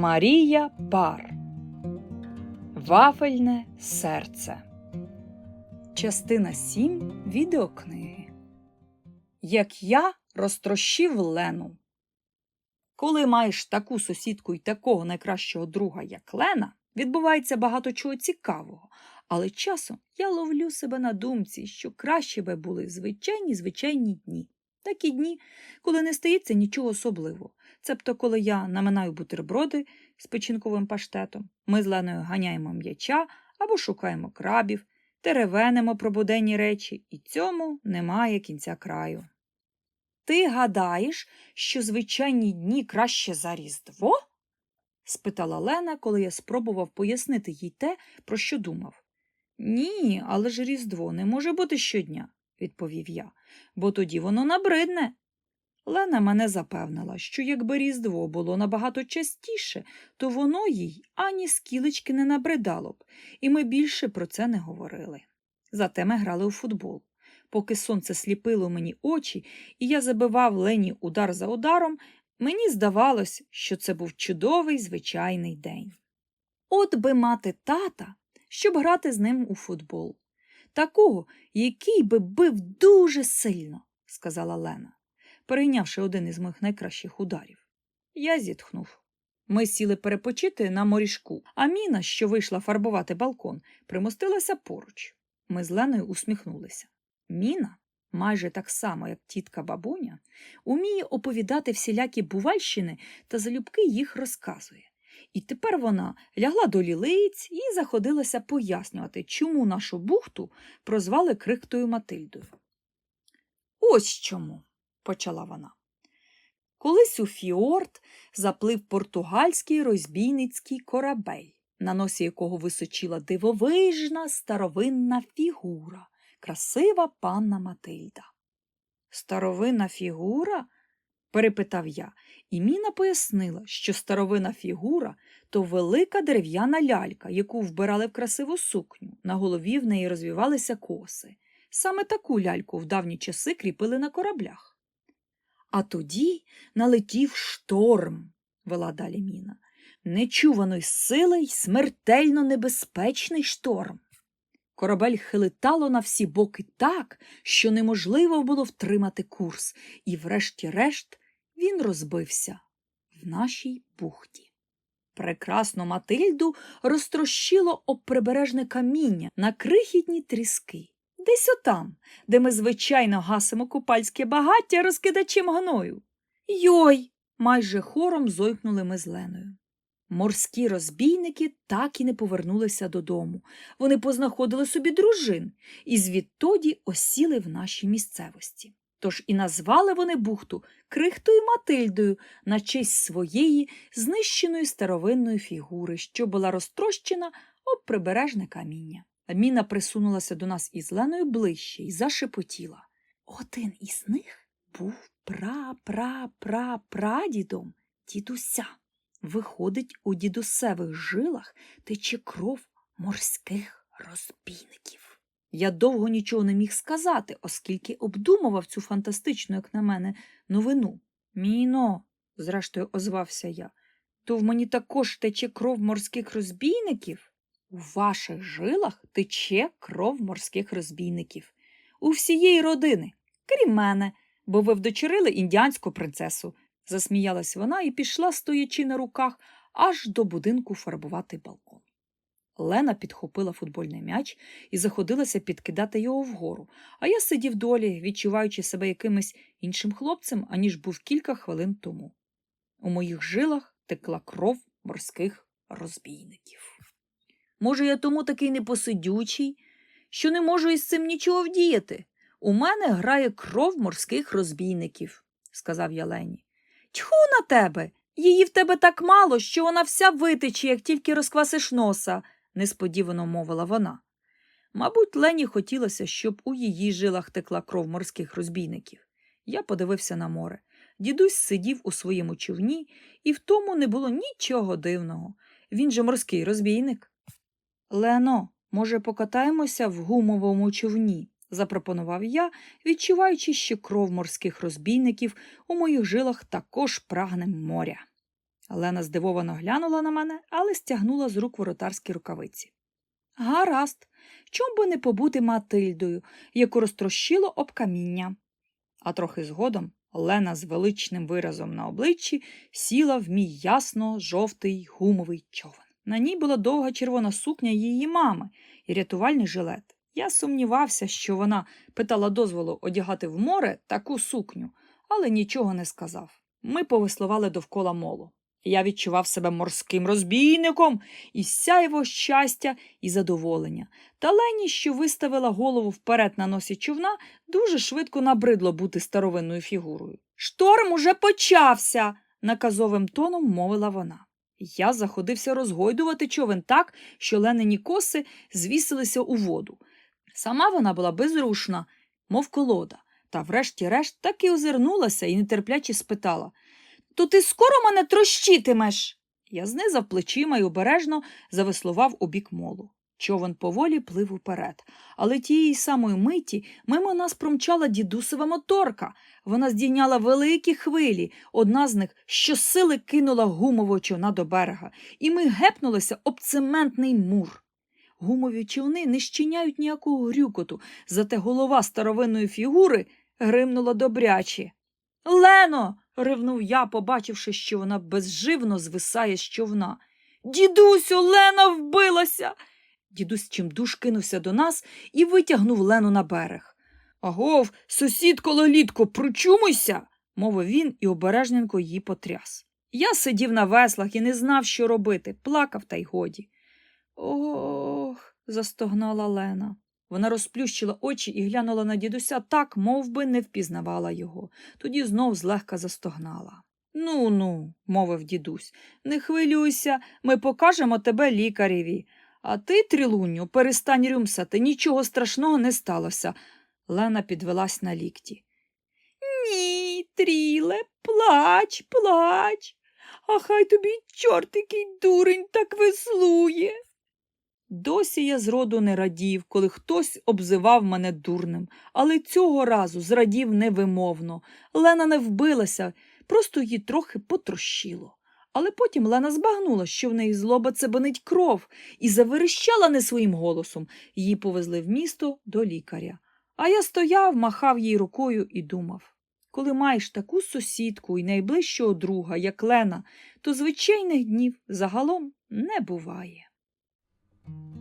Марія Пар Вафельне серце. Частина 7 відеокниги. Як я розтрощив Лену. Коли маєш таку сусідку і такого найкращого друга, як Лена, відбувається багато чого цікавого. Але часом я ловлю себе на думці, що краще би були звичайні звичайні дні. Такі дні, коли не стається нічого особливого. Цебто, коли я наминаю бутерброди з печінковим паштетом, ми з Леною ганяємо м'яча або шукаємо крабів, теревенимо про буденні речі, і цьому немає кінця краю. Ти гадаєш, що звичайні дні краще за Різдво? спитала Лена, коли я спробував пояснити їй те, про що думав. Ні, але ж Різдво не може бути щодня, відповів я, бо тоді воно набридне. Лена мене запевнила, що якби Різдво було набагато частіше, то воно їй ані скілечки не набридало б, і ми більше про це не говорили. Зате ми грали у футбол. Поки сонце сліпило мені очі, і я забивав Лені удар за ударом, мені здавалось, що це був чудовий звичайний день. От би мати тата, щоб грати з ним у футбол. Такого, який би бив дуже сильно, сказала Лена, перейнявши один із моїх найкращих ударів. Я зітхнув. Ми сіли перепочити на морішку, а Міна, що вийшла фарбувати балкон, примостилася поруч. Ми з Леною усміхнулися. Міна, майже так само, як тітка бабуня, уміє оповідати всілякі бувальщини та залюбки їх розказує. І тепер вона лягла до лілиць і заходилася пояснювати, чому нашу бухту прозвали крихтою Матильдою. Ось чому, почала вона. Колись у фіорд заплив португальський розбійницький корабель, на носі якого височила дивовижна старовинна фігура, красива панна Матильда. Старовинна фігура? Перепитав я, і Міна пояснила, що старовина фігура то велика дерев'яна лялька, яку вбирали в красиву сукню, на голові в неї розвівалися коси. Саме таку ляльку в давні часи кріпили на кораблях. А тоді налетів шторм, вела далі Міна, нечуваної сили й смертельно небезпечний шторм. Корабель хилитало на всі боки так, що неможливо було втримати курс, і, врешті-решт, він розбився в нашій бухті. Прекрасну Матильду розтрощило об прибережне каміння на крихітні тріски. Десь отам, де ми звичайно гасимо купальське багаття розкидачем гною. Йой. майже хором зойкнули ми з Леною. Морські розбійники так і не повернулися додому. Вони познаходили собі дружин і звідтоді осіли в нашій місцевості. Тож і назвали вони бухту крихтою Матильдою на честь своєї знищеної старовинної фігури, що була розтрощена об прибережне каміння. Міна присунулася до нас із Леною ближче і зашепотіла. Один із них був пра-пра-пра-прадідом дідуся. Виходить, у дідусевих жилах тече кров морських розбійників. Я довго нічого не міг сказати, оскільки обдумував цю фантастичну, як на мене, новину. Міно, зрештою, озвався я, то в мені також тече кров морських розбійників? У ваших жилах тече кров морських розбійників. У всієї родини, крім мене, бо ви вдочерили індіанську принцесу, засміялась вона і пішла, стоячи на руках, аж до будинку фарбувати балкон. Лена підхопила футбольний м'яч і заходилася підкидати його вгору, а я сидів долі, відчуваючи себе якимось іншим хлопцем, аніж був кілька хвилин тому. У моїх жилах текла кров морських розбійників. Може, я тому такий непосидючий, що не можу із цим нічого вдіяти. У мене грає кров морських розбійників, сказав я Лені. Тьху на тебе. Її в тебе так мало, що вона вся витече, як тільки розквасиш носа, несподівано мовила вона. Мабуть, Лені хотілося, щоб у її жилах текла кров морських розбійників. Я подивився на море. Дідусь сидів у своєму човні, і в тому не було нічого дивного. Він же морський розбійник. Лено, може, покатаємося в гумовому човні? запропонував я, відчуваючи, що кров морських розбійників у моїх жилах також прагне моря. Лена здивовано глянула на мене, але стягнула з рук воротарські рукавиці. Гаразд, чом би не побути Матильдою, яку розтрощило об каміння. А трохи згодом Лена з величним виразом на обличчі сіла в мій ясно жовтий гумовий човен. На ній була довга червона сукня її мами і рятувальний жилет. Я сумнівався, що вона питала дозволу одягати в море таку сукню, але нічого не сказав. Ми повеслували довкола молу. Я відчував себе морським розбійником і сяйво щастя і задоволення. Та Лені, що виставила голову вперед на носі човна, дуже швидко набридло бути старовинною фігурою. Шторм уже почався, наказовим тоном мовила вона. Я заходився розгойдувати човен так, що ленині коси звісилися у воду. Сама вона була безрушна, мов колода, та врешті-решт так і озирнулася і нетерпляче спитала То ти скоро мене трощитимеш? Я знизав плечима і обережно завеслував у бік молу. Човен поволі плив уперед, але тієї самої миті мимо нас промчала дідусова моторка. Вона здійняла великі хвилі, одна з них щосили кинула гумового човна до берега, і ми гепнулися об цементний мур. Гумові човни не щиняють ніякого грюкоту, зате голова старовинної фігури гримнула добряче. Лено. Ривнув я, побачивши, що вона безживно звисає з човна. Дідусю, Лена вбилася. Дідусь чимдуж кинувся до нас і витягнув Лену на берег. Агов, сусідко лолітко, прочумуйся, мовив він і обережненько її потряс. Я сидів на веслах і не знав, що робити, плакав та й годі. Ох, застогнала Лена. Вона розплющила очі і глянула на дідуся так, мов би не впізнавала його. Тоді знов злегка застогнала. Ну ну, мовив дідусь, не хвилюйся, ми покажемо тебе лікареві. А ти, трілуню, перестань рюмсати, нічого страшного не сталося. Лена підвелась на лікті. Ні, тріле, плач, плач. А хай тобі чорт який дурень так веслує. Досі я зроду не радів, коли хтось обзивав мене дурним, але цього разу зрадів невимовно. Лена не вбилася, просто її трохи потрощило. Але потім Лена збагнула, що в неї злоба цебанить кров, і заверещала не своїм голосом. Її повезли в місто до лікаря. А я стояв, махав їй рукою і думав. Коли маєш таку сусідку і найближчого друга, як Лена, то звичайних днів загалом не буває. Thank you.